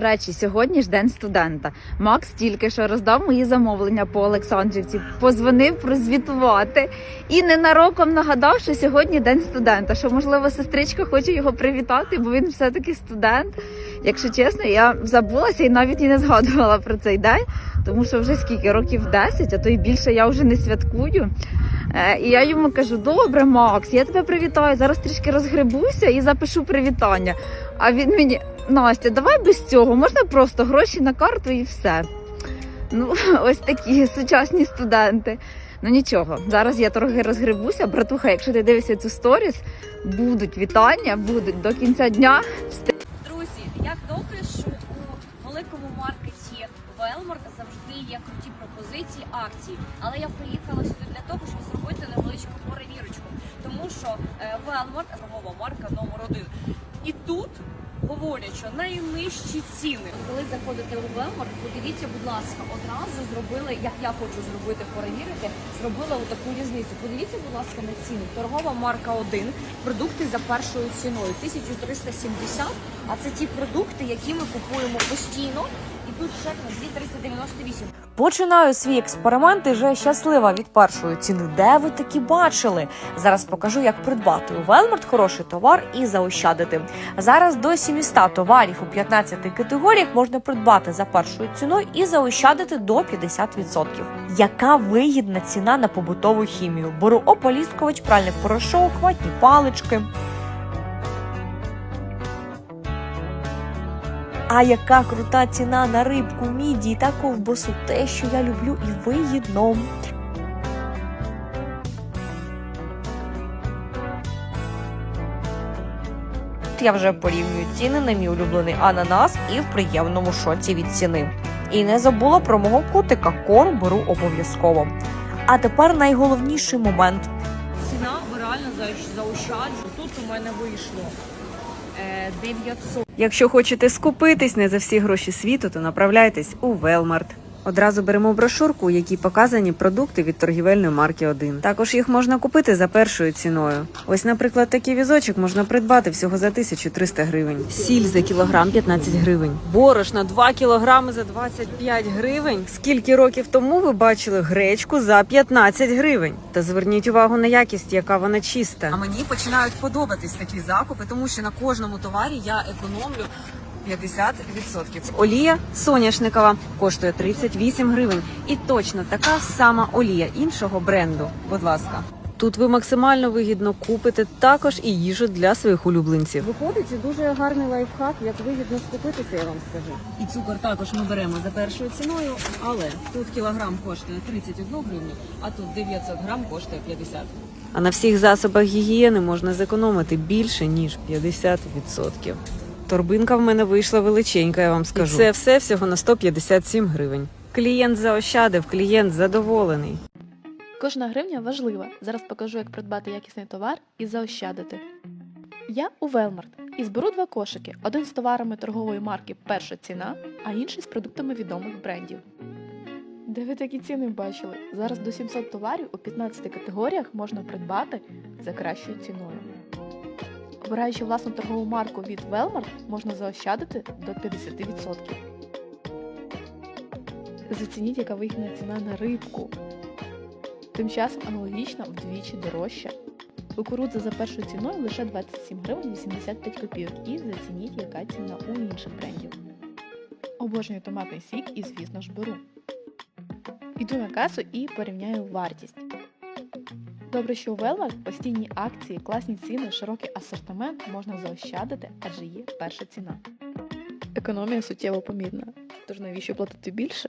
Речі, сьогодні ж день студента. Макс тільки що роздав мої замовлення по Олександрівці, позвонив прозвітувати і ненароком нагадав, що сьогодні день студента. Що можливо сестричка хоче його привітати, бо він все-таки студент. Якщо чесно, я забулася і навіть і не згадувала про цей день, тому що вже скільки років 10, а то й більше я вже не святкую. Е, І я йому кажу: добре, Макс, я тебе привітаю. Зараз трішки розгребуся і запишу привітання. А він мені, Настя, давай без цього, можна просто гроші на карту і все. Ну, ось такі сучасні студенти. Ну нічого, зараз я трохи розгребуся. Братуха, якщо ти дивишся цю сторіс, будуть вітання, будуть до кінця дня. Друзі, як добре, що у великому маркеті Велморт завжди є круті пропозиції, акції. Але я приїхала сюди для того, щоб зробити невеличку перевірочку, тому що е, Велморт торгова марка номер один. Що найнижчі ціни. Коли заходите у Велморт, подивіться, будь ласка, одразу зробили, як я хочу зробити, перевірити, зробила таку різницю. Подивіться, будь ласка, на ціни. Торгова марка 1, продукти за першою ціною 1370, а це ті продукти, які ми купуємо постійно. І тут чек на 2398. Починаю свій експеримент і вже щаслива від першої ціни. Де ви такі бачили? Зараз покажу, як придбати у Велмарт хороший товар і заощадити. Зараз до 700 товарів у 15 категоріях можна придбати за першою ціною і заощадити до 50%. Яка вигідна ціна на побутову хімію? Беру ополіскувач, пральний порошок, ватні палички. А яка крута ціна на рибку, міді та ковбасу, те, що я люблю, і вигідно. Я вже порівнюю ціни на мій улюблений ананас і в приємному шоці від ціни. І не забула про мого котика. Корм беру обов'язково. А тепер найголовніший момент. Ціна ви реально заощаджу. Тут у мене вийшло 900. Якщо хочете скупитись не за всі гроші світу, то направляйтесь у Велмарт. Одразу беремо брошурку, у якій показані продукти від торгівельної марки 1. Також їх можна купити за першою ціною. Ось, наприклад, такий візочок можна придбати всього за 1300 гривень. Сіль за кілограм 15 гривень. Борошна 2 кілограми за 25 гривень. Скільки років тому ви бачили гречку за 15 гривень? Та зверніть увагу на якість, яка вона чиста. А мені починають подобатись такі закупи, тому що на кожному товарі я економлю 50%. Олія соняшникова коштує 38 гривень. І точно така сама олія іншого бренду. Будь ласка. Тут ви максимально вигідно купите також і їжу для своїх улюбленців. Виходить, це дуже гарний лайфхак, як вигідно скупитися, я вам скажу. І цукор також ми беремо за першою ціною, але тут кілограм коштує 31 гривню, а тут 900 грам коштує 50. А на всіх засобах гігієни можна зекономити більше ніж 50%. Торбинка в мене вийшла величенька, я вам скажу. І це все всього на 157 гривень. Клієнт заощадив, клієнт задоволений. Кожна гривня важлива. Зараз покажу, як придбати якісний товар і заощадити. Я у Велмарт і зберу два кошики: один з товарами торгової марки Перша ціна, а інший з продуктами відомих брендів. Де ви такі ціни бачили? Зараз до 700 товарів у 15 категоріях можна придбати за кращою ціною. Обираючи власну торгову марку від Велмарт, можна заощадити до 50%. Зацініть, яка вигідна ціна на рибку. Тим часом аналогічно вдвічі дорожча. Кукурудза за першою ціною лише 27 гривень 85 копійок і зацініть, яка ціна у інших брендів. Обожнюю томатний сік і, звісно ж, беру. Іду на касу і порівняю вартість. Добре, що у Велваш постійні акції, класні ціни, широкий асортимент можна заощадити, адже є перша ціна. Економія суттєво помітна. Тож навіщо платити більше,